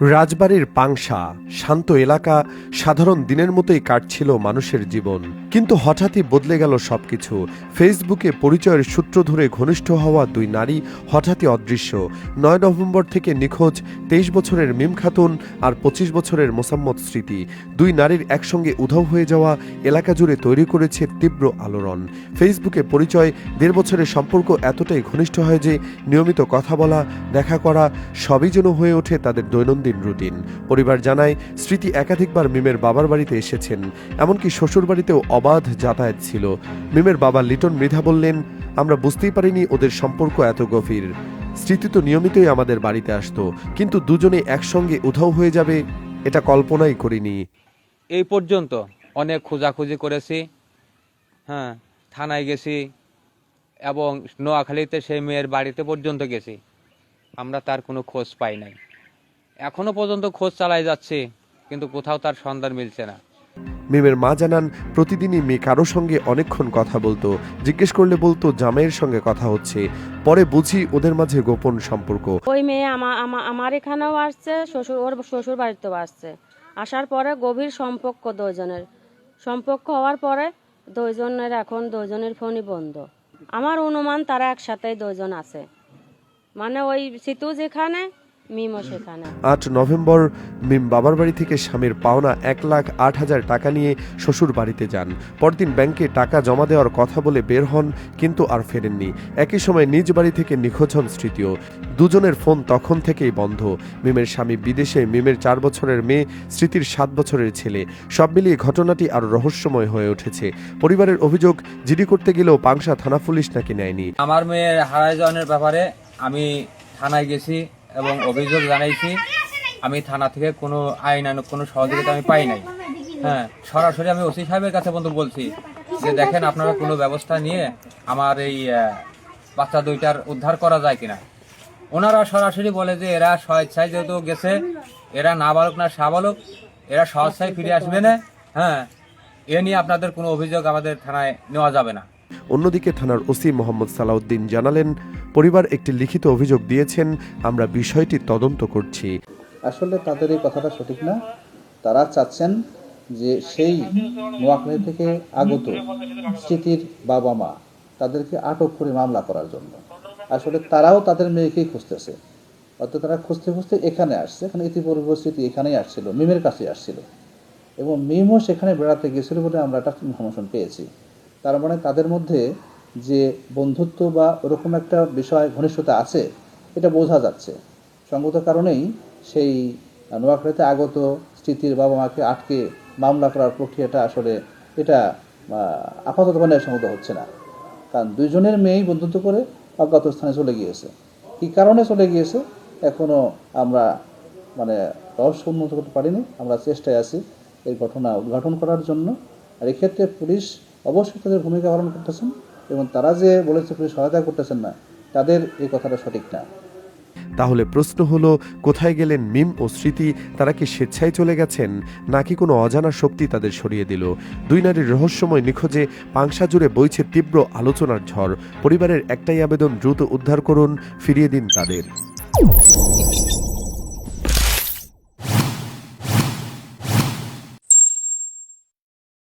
রাজবাড়ির পাংশা শান্ত এলাকা সাধারণ দিনের মতোই কাটছিল মানুষের জীবন। কিন্তু হঠাৎই বদলে গেল সবকিছু। ফেসবুকে পরিচয়ের সূত্র ধরে ঘনিষ্ঠ হওয়া দুই নারী হঠাৎই অদৃশ্য। নয় নভেম্বর থেকে নিখোঁজ, তেইশ বছরের মিম খাতুন আর পঁচিশ বছরের মোসাম্মদ স্মৃতি। দুই নারীর একসঙ্গে উধাও হয়ে যাওয়া এলাকা জুড়ে তৈরি করেছে তীব্র আলোড়ন। ফেসবুকে পরিচয়, দেড় বছরের সম্পর্ক এতটাই ঘনিষ্ঠ হয় যে নিয়মিত কথা বলা, দেখা করা, সবই যেন হয়ে ওঠে তাদের দৈনন্দিন রুটিন। পরিবার জানায়, স্মৃতি একাধিকবার মিমের বাবার বাড়িতে এসেছেন। এমনকি শ্বশুর বাড়িতেও অবাধ যাতায়াত ছিল। মিমের বাবা লিটন মৃধা বললেন, আমরা বুঝতেই পারিনি ওদের সম্পর্ক এত গভীর। স্মৃতি তো নিয়মিতই আমাদের বাড়িতে আসতো, কিন্তু দুজনে একসঙ্গে উধাও হয়ে যাবে, এটা কল্পনাই করিনি। এই পর্যন্ত অনেক খোঁজাখুঁজি করেছি হ্যাঁ থানায় গেছি এবং নোয়াখালীতে সেই মেয়ের বাড়িতে পর্যন্ত গেছি। আমরা তার কোনো খোঁজ পাই নাই। এখনও পর্যন্ত খোঁজ চালাই যাচ্ছি, কিন্তু কোথাও তার সন্ধান মিলছে না। মিমের মা জানান, প্রতিদিনই মেয়ে কারও সঙ্গে অনেকক্ষণ কথা বলতো। জিজ্ঞেস করলে বলতো, জামাইয়ের সঙ্গে কথা হচ্ছে। পরে বুঝি ওদের মাঝে গোপন সম্পর্ক। ওই মেয়ে আমা, আমা- আমার এখানেও আসছে, শ্বশুর, ওর শ্বশুর বাড়িতেও আসছে। আসার পরে গভীর সম্পর্ক দুজনের সম্পর্ক হওয়ার পরে দুইজনের এখন দুজনের ফোনই বন্ধ। আমার অনুমান তারা একসাথেই দুজন আছে। মানে ওই সিতু যেখানে মিমও সেখানে। আট নভেম্বর মিম বাবার বাড়ি থেকে স্বামীর পাওনা এক লাখ আট হাজার টাকা নিয়ে শ্বশুর বাড়িতে যান। পরদিন ব্যাংকে টাকা জমা দেওয়ার কথা বলে বের হন কিন্তু আর ফেরেননি। একই সময় নিজ বাড়ি থেকে নিখোঁজ হন স্মৃতিও। দুজনের ফোন তখন থেকেই বন্ধ। মিমের স্বামী বিদেশে মিমের চার বছরের মেয়ে স্মৃতির সাত বছরের ছেলে। সব মিলিয়ে ঘটনাটি আরও রহস্যময় হয়ে উঠেছে। পরিবারের অভিযোগ জিডি করতে গেলেও পাংশা থানা পুলিশ নাকি নেয়নি। আমার মেয়ের হারাই যাওয়ার ব্যাপারে আমি থানায় গেছি। এবং অভিযোগ জানাইছি, আমি থানা থেকে কোনো আইন আইনানুক কোনো সহযোগিতা আমি পাই নাই। হ্যাঁ সরাসরি আমি ওসি সাহেবের কাছে বন্ধু বলছি যে দেখেন আপনারা কোনো ব্যবস্থা নিয়ে আমার এই বাচ্চা দুইটার উদ্ধার করা যায় কিনা। ওনারা সরাসরি বলে যে এরা স্বেচ্ছায় যেহেতু গেছে, এরা না নাবালক না সাবালক এরা স্বেচ্ছায় ফিরে আসবে না। হ্যাঁ এ নিয়ে আপনাদের কোনো অভিযোগ আমাদের থানায় নেওয়া যাবে না। অন্যদিকে থানার ওসি মোহাম্মদ সালাউদ্দিন জানালেন, পরিবার একটি লিখিত অভিযোগ দিয়েছেন, আমরা বিষয়টি তদন্ত করছি। আসলে তাদের এই কথাটা সঠিক না। তারা চাচ্ছেন যে সেই নোয়াখালী থেকে আগত স্মৃতির বাবা মা তাদেরকে আটক করে মামলা করার জন্য। আসলে তারাও তাদের মেয়েকেই খুঁজতেছে। অর্থাৎ তারা খুঁজতে খুঁজতে এখানে আসছে। এখানে ইতিপূর্ব স্মৃতি এখানেই আসছিল, মিমের কাছে আসছিল। এবং মিমও সেখানে বেড়াতে গেছিল বলে আমরা একটা ইনফরমেশন পেয়েছি। তার মানে তাদের মধ্যে যে বন্ধুত্ব বা ওরকম একটা বিষয় ঘনিষ্ঠতা আছে, এটা বোঝা যাচ্ছে। সঙ্গত কারণেই সেই নোয়াখালীতে আগত স্মৃতির বাবা মাকে আটকে মামলা করার প্রক্রিয়াটা আসলে এটা আপাতত মানে সঙ্গত হচ্ছে না। কারণ দুইজনের মেয়েই বন্ধুত্ব করে অজ্ঞাত স্থানে চলে গিয়েছে। কী কারণে চলে গিয়েছে এখনও আমরা মানে রহস্য উন্নত করতে পারিনি। আমরা চেষ্টায় আছি এই ঘটনা উদ্ঘাটন করার জন্য। আর এক্ষেত্রে পুলিশ অবশ্যই তাদের ভূমিকা পালন করতেছেন এবং তারা যে বলেছে সহায়তা করতেছেন না, তাদের এই কথাটা সঠিক না। তাহলে প্রশ্ন হলো, কোথায় গেলেন মিম ও স্মৃতি? তারা কি স্বেচ্ছায় চলে গেছেন, নাকি কোনো অজানা শক্তি তাদের সরিয়ে দিল? দুই নারীর রহস্যময় নিখোঁজে পাংশা জুড়ে বইছে তীব্র আলোচনার ঝড়। পরিবারের একটাই আবেদন, দ্রুত উদ্ধার করুন, ফিরিয়ে দিন তাদের।